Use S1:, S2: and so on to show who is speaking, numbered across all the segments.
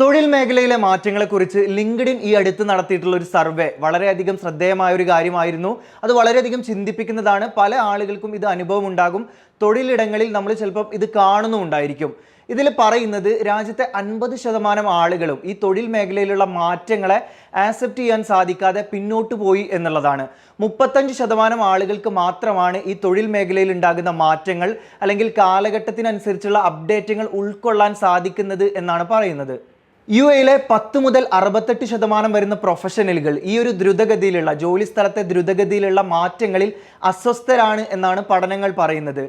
S1: തൊഴിൽ മേഖലയിലെ മാറ്റങ്ങളെക്കുറിച്ച് ലിങ്ക്ഡിൻ ഈ അടുത്ത് നടത്തിയിട്ടുള്ള ഒരു സർവേ വളരെയധികം ശ്രദ്ധേയമായ ഒരു കാര്യമായിരുന്നു. അത് വളരെയധികം ചിന്തിപ്പിക്കുന്നതാണ്. പല ആളുകൾക്കും ഇത് അനുഭവം ഉണ്ടാകും. തൊഴിലിടങ്ങളിൽ നമ്മൾ ചിലപ്പം ഇത് കാണുന്നുണ്ടായിരിക്കും ഇതിൽ പറയുന്നത് രാജ്യത്തെ അൻപത് ശതമാനം ആളുകളും ഈ തൊഴിൽ മേഖലയിലുള്ള മാറ്റങ്ങളെ ആക്സെപ്റ്റ് ചെയ്യാൻ സാധിക്കാതെ പിന്നോട്ട് പോയി എന്നുള്ളതാണ്. മുപ്പത്തഞ്ച് ശതമാനം ആളുകൾക്ക് മാത്രമാണ് ഈ തൊഴിൽ മേഖലയിൽ ഉണ്ടാകുന്ന മാറ്റങ്ങൾ അല്ലെങ്കിൽ കാലഘട്ടത്തിനനുസരിച്ചുള്ള അപ്ഡേറ്റുകൾ ഉൾക്കൊള്ളാൻ സാധിക്കുന്നത് എന്നാണ് പറയുന്നത്. യു എയിലെ പത്ത് മുതൽ അറുപത്തെട്ട് ശതമാനം വരുന്ന പ്രൊഫഷണലുകൾ ഈ ഒരു ദ്രുതഗതിയിലുള്ള ജോലി സ്ഥലത്തെ ദ്രുതഗതിയിലുള്ള മാറ്റങ്ങളിൽ അസ്വസ്ഥരാണ് എന്നാണ് പഠനങ്ങൾ പറയുന്നത്.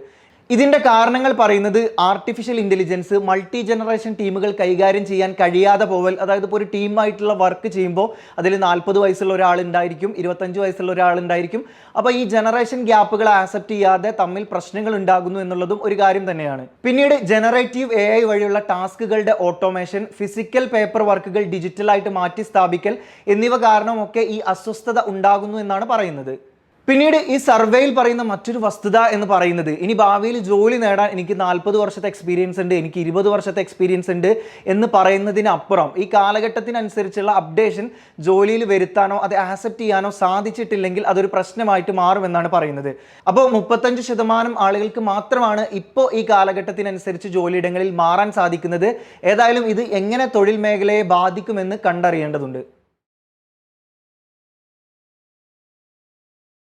S1: ഇതിന്റെ കാരണങ്ങൾ പറയുന്നത് ആർട്ടിഫിഷ്യൽ ഇന്റലിജൻസ് മൾട്ടി ജനറേഷൻ ടീമുകൾ കൈകാര്യം ചെയ്യാൻ കഴിയാതെ പോവൽ അതായത് ഇപ്പോൾ ഒരു ടീമായിട്ടുള്ള വർക്ക് ചെയ്യുമ്പോൾ അതിൽ നാൽപ്പത് വയസ്സുള്ള ഒരാളുണ്ടായിരിക്കും ഇരുപത്തഞ്ച് വയസ്സുള്ള ഒരാളുണ്ടായിരിക്കും അപ്പോൾ ഈ ജനറേഷൻ ഗ്യാപ്പുകൾ ആക്സെപ്റ്റ് ചെയ്യാതെ തമ്മിൽ പ്രശ്നങ്ങൾ ഉണ്ടാകുന്നു എന്നുള്ളതും ഒരു കാര്യം തന്നെയാണ്. പിന്നീട് ജനറേറ്റീവ് എ ഐ വഴിയുള്ള ടാസ്കുകളുടെ ഓട്ടോമേഷൻ ഫിസിക്കൽ പേപ്പർ വർക്കുകൾ ഡിജിറ്റലായിട്ട് മാറ്റി സ്ഥാപിക്കൽ എന്നിവ കാരണമൊക്കെ ഈ അസ്വസ്ഥത ഉണ്ടാകുന്നു എന്നാണ് പറയുന്നത്. പിന്നീട് ഈ സർവേയിൽ പറയുന്ന മറ്റൊരു വസ്തുത എന്ന് പറയുന്നത് ഇനി ഭാവിയിൽ ജോലി നേടാൻ എനിക്ക് നാൽപ്പത് വർഷത്തെ എക്സ്പീരിയൻസ് ഉണ്ട് എനിക്ക് ഇരുപത് വർഷത്തെ എക്സ്പീരിയൻസ് ഉണ്ട് എന്ന് പറയുന്നതിനപ്പുറം ഈ കാലഘട്ടത്തിനനുസരിച്ചുള്ള അപ്ഡേഷൻ ജോലിയിൽ വരുത്താനോ അത് ആക്സെപ്റ്റ് ചെയ്യാനോ സാധിച്ചിട്ടില്ലെങ്കിൽ അതൊരു പ്രശ്നമായിട്ട് മാറുമെന്നാണ് പറയുന്നത്. അപ്പോൾ മുപ്പത്തഞ്ച് ശതമാനം ആളുകൾക്ക് മാത്രമാണ് ഇപ്പോൾ ഈ കാലഘട്ടത്തിനനുസരിച്ച് ജോലിയിടങ്ങളിൽ മാറാൻ സാധിക്കുന്നത്. ഏതായാലും ഇത് എങ്ങനെ തൊഴിൽ മേഖലയെ ബാധിക്കുമെന്ന് കണ്ടറിയേണ്ടതുണ്ട്.